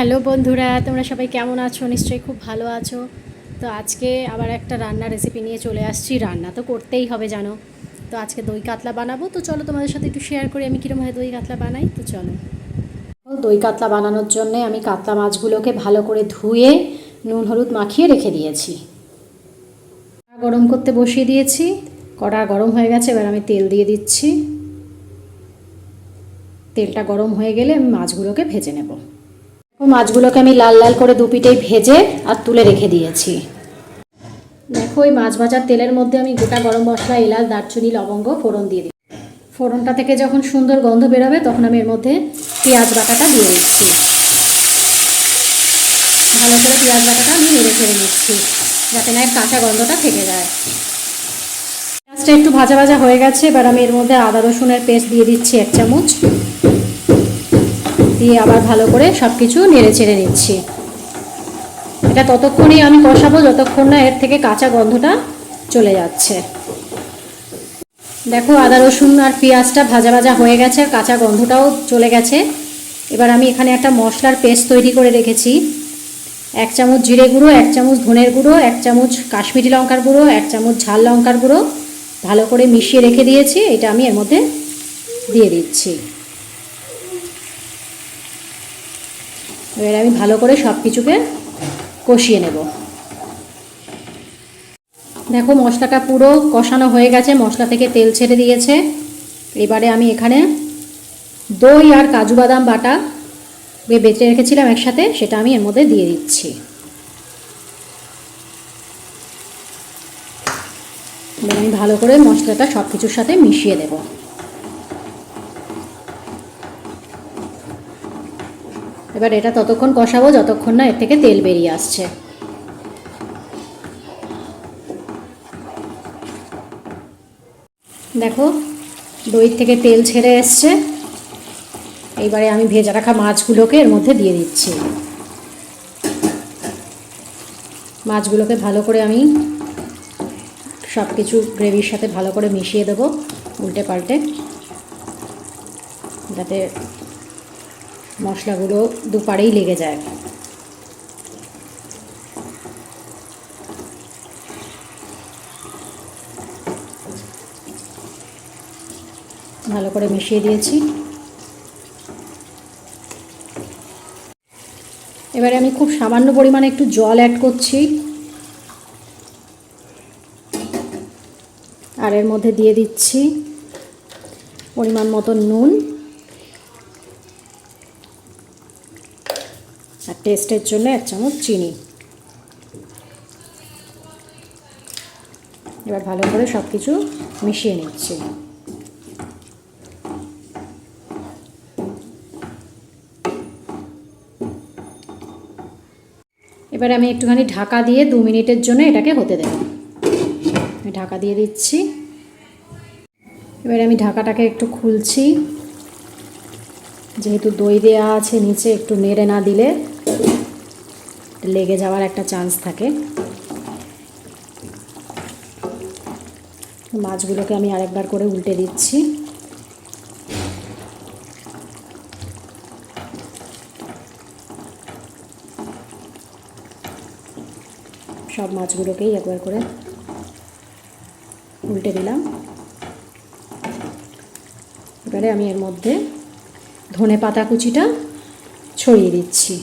Hello বন্ধুরা, তোমরা সবাই কেমন আছো? নিশ্চয়ই খুব ভালো আছো। তো আজকে আবার একটা রান্নার রেসিপি নিয়ে চলে আসছি। রান্না তো করতেই হবে, জানো। তো আজকে দই কাতলা বানাবো। তো চলো তোমাদের সাথে একটু শেয়ার করি, আমি কীরকমভাবে দই কাতলা বানাই। তো চলো। দই কাতলা বানানোর জন্য আমি কাতলা মাছগুলোকে ভালো করে ধুয়ে নুন, হলুদ মাখিয়ে রেখে দিয়েছি। গরম করতে বসিয়ে দিয়েছি। কড়া গরম হয়ে গেছে, এবার আমি তেল দিয়ে দিচ্ছি। তেলটা গরম হয়ে গেলে আমি মাছগুলোকে ভেজে নেব। মাছগুলোকে আমি লাল লাল করে দুপিটেই ভেজে আর তুলে রেখে দিয়েছি। দেখো ওই মাছ ভাজার তেলের মধ্যে আমি গোটা গরম মশলা, এলাচ, দারচিনি, লবঙ্গ, ফোড়ন দিয়ে দিই ফোড়নটা থেকে যখন সুন্দর গন্ধ বেরোবে, তখন আমি এর মধ্যে পেঁয়াজ বাটাটা দিয়ে দিচ্ছি। ভালো করে পেঁয়াজ বাটাটা আমি নেড়ে ফেড়ে নিচ্ছি, যাতে না কাঁচা গন্ধটা থেকে যায়। পেঁয়াজটা একটু ভাজা ভাজা হয়ে গেছে, এবার আমি এর মধ্যে আদা রসুনের পেস্ট দিয়ে দিচ্ছি এক চামচ। দিয়ে আবার ভালো করে সব কিছু নেড়ে চেড়ে নিচ্ছি। এটা ততক্ষণই আমি কষাবো যতক্ষণ না এর থেকে কাঁচা গন্ধটা চলে যাচ্ছে। দেখো আদা, রসুন আর পেঁয়াজটা ভাজা ভাজা হয়ে গেছে আর কাঁচা গন্ধটাও চলে গেছে। এবার আমি এখানে একটা মশলার পেস্ট তৈরি করে রেখেছি। এক চামচ জিরে গুঁড়ো, এক চামচ ধনের গুঁড়ো, এক চামচ কাশ্মীরি লঙ্কার গুঁড়ো, এক চামচ ঝাল লঙ্কার গুঁড়ো। ভালো করে মিশিয়ে রেখে দিয়েছি, এটা আমি এর মধ্যে দিয়ে দিচ্ছি। এবার আমি ভালো করে সব কিছুকে কষিয়ে নেব। দেখো মশলাটা পুরো কষানো হয়ে গেছে, মশলা থেকে তেল ছেড়ে দিয়েছে। এবারে আমি এখানে দই আর কাজু বাদাম বাটা বেটে রেখেছিলাম একসাথে, সেটা আমি এর মধ্যে দিয়ে দিচ্ছি। আমি ভালো করে মশলাটা সব কিছুর সাথে মিশিয়ে দেবো এবার এটা ততক্ষণ কষাবো, যতক্ষণ না এর থেকে তেল বেরিয়ে আসছে। দেখো দই থেকে তেল ছেড়ে এসছে। এইবারে আমি ভেজা রাখা মাছগুলোকে এর মধ্যে দিয়ে দিচ্ছি। মাছগুলোকে ভালো করে আমি সব কিছু গ্রেভির সাথে ভালো করে মিশিয়ে দেবো, উল্টে পাল্টে। যাতে মশলাগুলো দুপারেই লেগে যায়। ভালো করে মিশিয়ে দিয়েছি। এবারে আমি খুব সামান্য পরিমাণে একটু জল অ্যাড করছি। আর এর মধ্যে দিয়ে দিচ্ছি পরিমাণ মতো নুন। টেস্টের জন্য এক চামচ চিনি। এবার ভালো করে সব কিছু মিশিয়ে নিচ্ছি। এবার আমি একটুখানি ঢাকা দিয়ে দু মিনিটের জন্য এটাকে হতে দেব। ঢাকা দিয়ে দিচ্ছি। এবার আমি ঢাকাটাকে একটু খুলছি। যেহেতু দই দেওয়া আছে নিচে, একটু নেড়ে না দিলে লেগে যাওয়ার একটা চান্স থাকে। মাছগুলোকে আমি আরেকবার করে উল্টে দিচ্ছি। সব মাছগুলোকেই একবার করে উল্টে দিলাম। এবারে আমি এর মধ্যে ধনে পাতা কুচিটা ছড়িয়ে দিচ্ছি।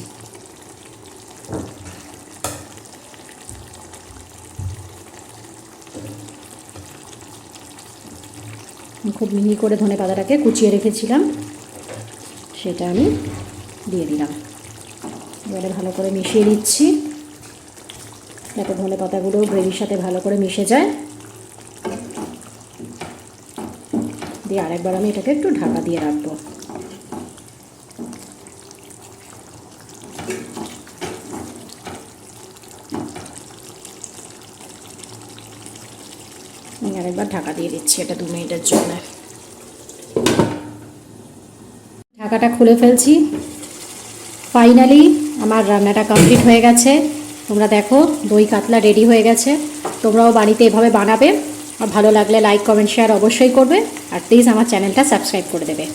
খুব মিহি করে ধনে পাতাটাকে কুচিয়ে রেখেছিলাম। সেটা আমি দিয়ে দিলাম। এবারে ভালো করে মিশিয়ে দিচ্ছি যাতে ধনে পাতাগুলো গ্রেভির সাথে ভালো করে মিশে যায়। দিয়ে আরেকবার আমি এটাকে একটু ঢাকা দিয়ে রাখব আমি আরেকবার ঢাকা দিয়ে দিচ্ছি এটা দু মিনিটের জন্য। ঢাকাটা খুলে ফেলছি। ফাইনালি আমার রান্নাটা কমপ্লিট হয়ে গেছে। তোমরা দেখো, দই কাতলা রেডি হয়ে গেছে। তোমরাও বাড়িতে এভাবে বানাবে। আর ভালো লাগলে লাইক কমেন্ট শেয়ার অবশ্যই করবে। আর প্লিজ আমার চ্যানেলটা সাবস্ক্রাইব করে দেবে।